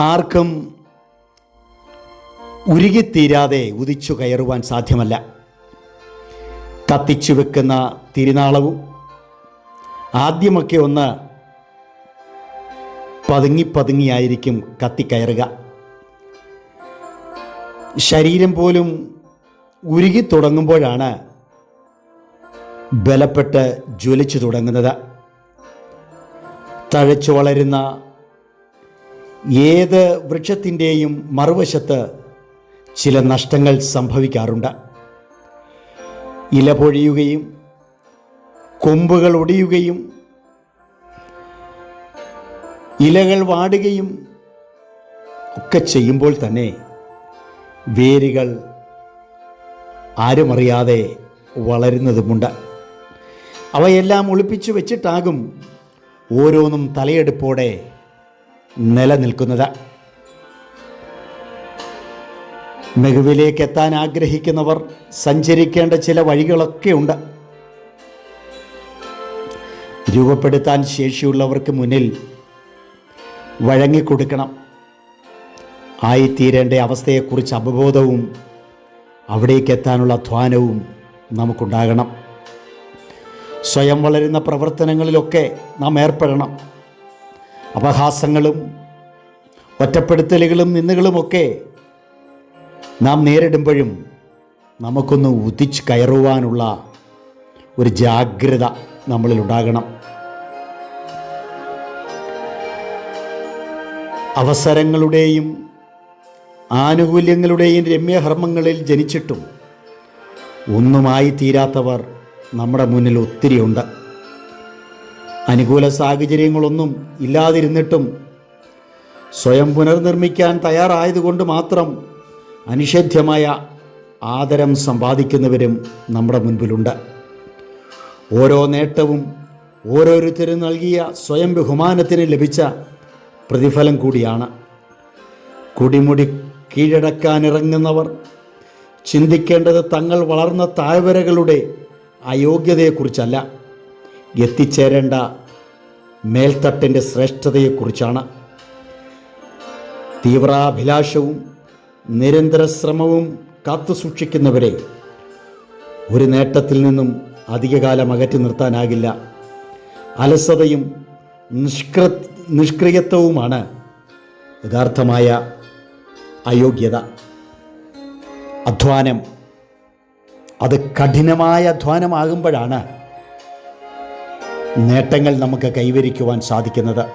ആർക്കും ഉരുകിത്തീരാതെ ഉദിച്ചു കയറുവാൻ സാധ്യമല്ല. കത്തിച്ചു വെക്കുന്ന തിരുനാളവും ആദ്യമൊക്കെ ഒന്ന് പതുങ്ങി പതുങ്ങിയായിരിക്കും കത്തിക്കയറുക. ശരീരം പോലും ഉരുകി തുടങ്ങുമ്പോഴാണ് ബലപ്പെട്ട് ജ്വലിച്ചു തുടങ്ങുന്നത്. തഴച്ചു വളരുന്ന ഏത് വൃക്ഷത്തിന്റെയും മറുവശത്ത് ചില നഷ്ടങ്ങൾ സംഭവിക്കാറുണ്ട്. ഇല പൊഴിയുകയും കൊമ്പുകൾ ഒടിയുകയും ഇലകൾ വാടുകയും ഒക്കെ ചെയ്യുമ്പോൾ തന്നെ വേരുകൾ ആരുമറിയാതെ വളരുന്നതുമുണ്ട്. അവയെല്ലാം ഒളിപ്പിച്ചു വെച്ചിട്ടാകും ഓരോന്നും തലയെടുപ്പോടെ നിലനിൽക്കുന്നത്. മികവിലേക്ക് എത്താൻ ആഗ്രഹിക്കുന്നവർ സഞ്ചരിക്കേണ്ട ചില വഴികളൊക്കെ ഉണ്ട്. രൂപപ്പെടുത്താൻ ശേഷിയുള്ളവർക്ക് മുന്നിൽ വഴങ്ങിക്കൊടുക്കണം. ആയിത്തീരേണ്ട അവസ്ഥയെക്കുറിച്ച് അവബോധവും അവിടേക്ക് എത്താനുള്ള അധ്വാനവും നമുക്കുണ്ടാകണം. സ്വയം വളരുന്ന പ്രവർത്തനങ്ങളിലൊക്കെ നാം ഏർപ്പെടണം. അപഹാസങ്ങളും ഒറ്റപ്പെടുത്തലുകളും നിന്നുകളുമൊക്കെ നാം നേരിടുമ്പോഴും നമുക്കൊന്ന് ഉദിച്ച് കയറുവാനുള്ള ഒരു ജാഗ്രത നമ്മളിൽ ഉണ്ടാകണം അവസരങ്ങളുടെയും ആനുകൂല്യങ്ങളുടെയും രമ്യഹർമ്മങ്ങളിൽ ജനിച്ചിട്ടും ഒന്നുമായി തീരാത്തവർ നമ്മുടെ മുന്നിൽ ഒത്തിരിയുണ്ട്. അനുകൂല സാഹചര്യങ്ങളൊന്നും ഇല്ലാതിരുന്നിട്ടും സ്വയം പുനർനിർമ്മിക്കാൻ തയ്യാറായതുകൊണ്ട് മാത്രം അനിഷേധ്യമായ ആദരം സമ്പാദിക്കുന്നവരും നമ്മുടെ മുൻപിലുണ്ട്. ഓരോ നേട്ടവും ഓരോരുത്തരും നൽകിയ സ്വയം ബഹുമാനത്തിന് ലഭിച്ച പ്രതിഫലം കൂടിയാണ്. കുടിമുടി കീഴടക്കാനിറങ്ങുന്നവർ ചിന്തിക്കേണ്ടത് തങ്ങൾ വളർന്ന താഴ്വരകളുടെ അയോഗ്യതയെക്കുറിച്ചല്ല. എത്തിച്ചേരേണ്ട മേൽത്തട്ടിന്റെ ശ്രേഷ്ഠതയെക്കുറിച്ചാണ്. തീവ്രാഭിലാഷവും നിരന്തര ശ്രമവും കാത്തുസൂക്ഷിക്കുന്നവരെ ഒരു നേട്ടത്തിൽ നിന്നും അധികകാലം അകറ്റി നിർത്താനാകില്ല. അലസതയും നിഷ്കൃ നിഷ്ക്രിയത്വവുമാണ് യഥാർത്ഥമായ അയോഗ്യത. അധ്വാനം. അത് കഠിനമായ അധ്വാനമാകുമ്പോഴാണ് നേട്ടങ്ങൾ നമുക്ക് കൈവരിക്കുവാൻ സാധിക്കുന്നത്.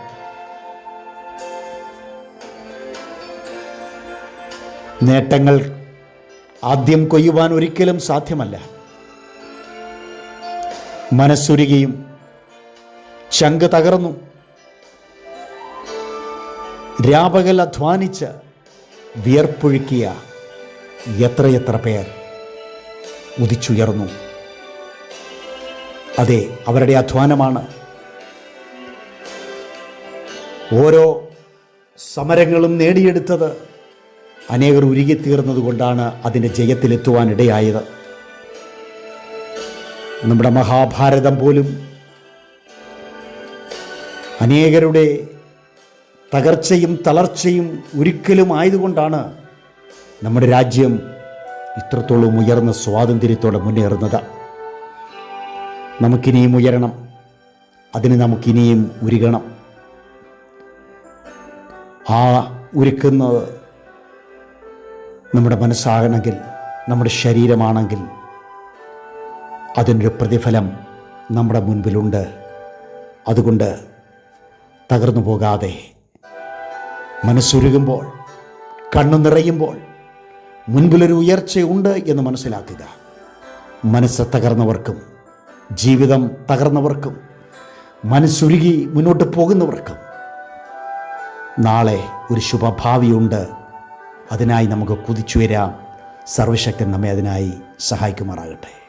നേട്ടങ്ങൾ ആദ്യം കൊയ്യുവാൻ ഒരിക്കലും സാധ്യമല്ല. മനസ്സുരുകയും ചങ്ക് തകർന്നു. രാപകൽ അധ്വാനിച്ച് വിയർപ്പൊഴുക്കിയ എത്രയെത്ര പേർ ഉദിച്ചുയർന്നു. അതെ അവരുടെ അധ്വാനമാണ്. ഓരോ സമരങ്ങളും നേടിയെടുത്തത് അനേകർ ഉരുകിത്തീർന്നത് കൊണ്ടാണ് അതിന്റെ ജയത്തിലെത്തുവാനിടയായത്. നമ്മുടെ മഹാഭാരതം പോലും അനേകരുടെ തകർച്ചയും തളർച്ചയും ഒരിക്കലും ആയതുകൊണ്ടാണ് നമ്മുടെ രാജ്യം ഇത്രത്തോളം ഉയർന്ന സ്വാതന്ത്ര്യത്തോടെ മുന്നേറുന്നത്. നമുക്കിനിയും ഉയരണം. അതിന് നമുക്കിനിയും ഉരുകണം. ആ ഉരുക്കുന്നത് നമ്മുടെ മനസ്സാകണമെങ്കിൽ നമ്മുടെ ശരീരമാണെങ്കിൽ അതിനൊരു പ്രതിഫലം നമ്മുടെ മുൻപിലുണ്ട്. അതുകൊണ്ട് തകർന്നു പോകാതെ മനസ്സുരുകുമ്പോൾ കണ്ണു നിറയുമ്പോൾ മുൻപിലൊരു ഉയർച്ചയുണ്ട് എന്ന് മനസ്സിലാക്കുക. മനസ്സ് തകർന്നവർക്കും ജീവിതം തകർന്നവർക്കും മനസ്സുരുകി മുന്നോട്ട് പോകുന്നവർക്കും നാളെ ഒരു ശുഭഭാവിയുണ്ട്. അതിനായി നമുക്ക് കുതിച്ചുയരാം. സർവശക്തൻ നമ്മെ അതിനായി സഹായിക്കുമാറാകട്ടെ.